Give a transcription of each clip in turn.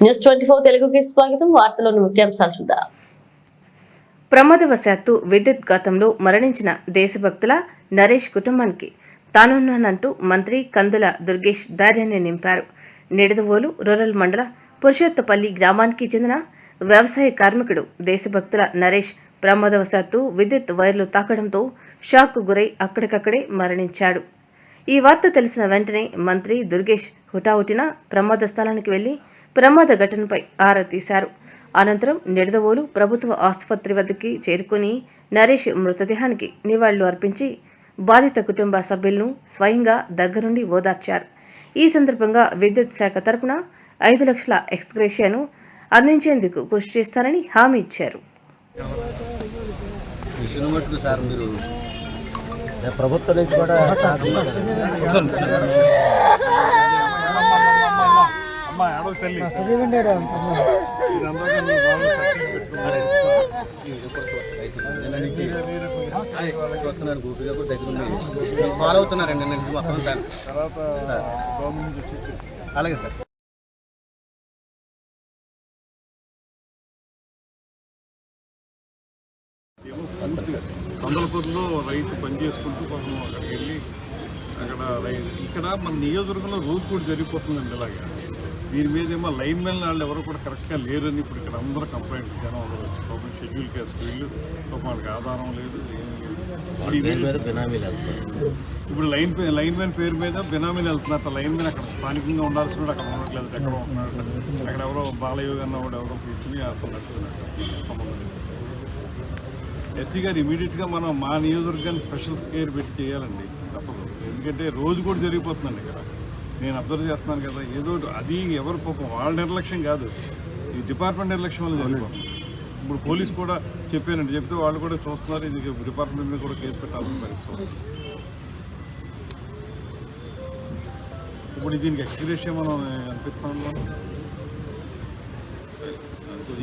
News twenty four తెలుగుకి స్వాగతం. వార్తలోని ముఖ్యాంశాలు చూద్దాం. ప్రమాదవశాత్తు విద్యుత్ ఘాతంలో మరణించిన దేశభక్తుల నరేష్ కుటుంబానికి తానున్నానంటూ మంత్రి కందుల దుర్గేష్ ధైర్యాన్ని నింపారు. నిడదవోలు రూరల్ మండల పురుషోత్తపల్లి గ్రామానికి చెందిన వ్యవసాయ కార్మికుడు దేశభక్తుల నరేష్ ప్రమాదవశాత్తు విద్యుత్ వైర్లు తాకడంతో షాక్కు గురై అక్కడికక్కడే మరణించాడు. ఈ వార్త తెలిసిన వెంటనే మంత్రి దుర్గేష్ హుటాహుటిన ప్రమాద స్థలానికి వెళ్ళి ప్రమాద ఘటనపై ఆరా తీశారు. అనంతరం నిడదవోలు ప్రభుత్వ ఆసుపత్రి వద్దకి చేరుకుని నరేష్ మృతదేహానికి నివాళులు అర్పించి బాధిత కుటుంబ సభ్యులను స్వయంగా దగ్గరుండి ఓదార్చారు. ఈ సందర్భంగా విద్యుత్ శాఖ తరపున ఐదు లక్షల ఎక్స్గ్రేషియాను అందించేందుకు కృషి చేస్తారని హామీ ఇచ్చారు. మిషన్ మట్టుకు సార్ మీరు? నేను ప్రభుత్వం నుంచి కూడా అమ్మా తల్లి. గూపిగా కూడా దగ్గర ఫాలో అవుతున్నారండి నుంచి మొత్తం తర్వాత అలాగే సార్ తొందరపూర్లో రైతు పని చేసుకుంటూ పాపం అక్కడికి వెళ్ళి అక్కడ ఇక్కడ మన నియోజకవర్గంలో రోజు కూడా జరిగిపోతుందండి ఇలాగా. దీని మీద ఏమో లైన్ మెన్ వాళ్ళు ఎవరు కూడా కరెక్ట్గా లేరని ఇప్పుడు ఇక్కడ అందరూ కంప్లైంట్ జనం వచ్చి షెడ్యూల్ కేసుకు వీళ్ళు. వాళ్ళకి ఆధారం లేదు ఇప్పుడు లైన్ లైన్ మ్యాన్ పేరు మీద బినామీలు వెళ్తున్నారు. లైన్ మ్యాన్ అక్కడ స్థానికంగా ఉండాల్సిన వాడు అక్కడ ఉండట్లేదు. ఎక్కడ ఉంటున్నాడు అక్కడ ఎవరో బాలయ్య అన్న వాడు ఎవరో కూర్చుని సంబంధం ఎస్సీ గారు ఇమీడియట్గా మనం మా నియోజకవర్గాన్ని స్పెషల్ కేర్ పెట్టి చేయాలండి. తప్పదు. ఎందుకంటే రోజు కూడా జరిగిపోతుందండి ఇక్కడ. నేను అబ్జర్వ్ చేస్తున్నాను కదా ఏదో అది ఎవరు పాపం వాళ్ళ నిర్లక్ష్యం కాదు. ఈ డిపార్ట్మెంట్ నిర్లక్ష్యం వల్ల జరిగిపోతుంది ఇప్పుడు పోలీస్ కూడా చెప్పానండి చెప్తే వాళ్ళు కూడా చూస్తున్నారు ఇది డిపార్ట్మెంట్ మీద కూడా కేసు పెట్టాల్సిన పరిస్థితి వస్తుంది. ఇప్పుడు దీనికి ఎక్స్గ్రేషియా మనం అనిపిస్తాం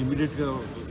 ఇమీడియట్గా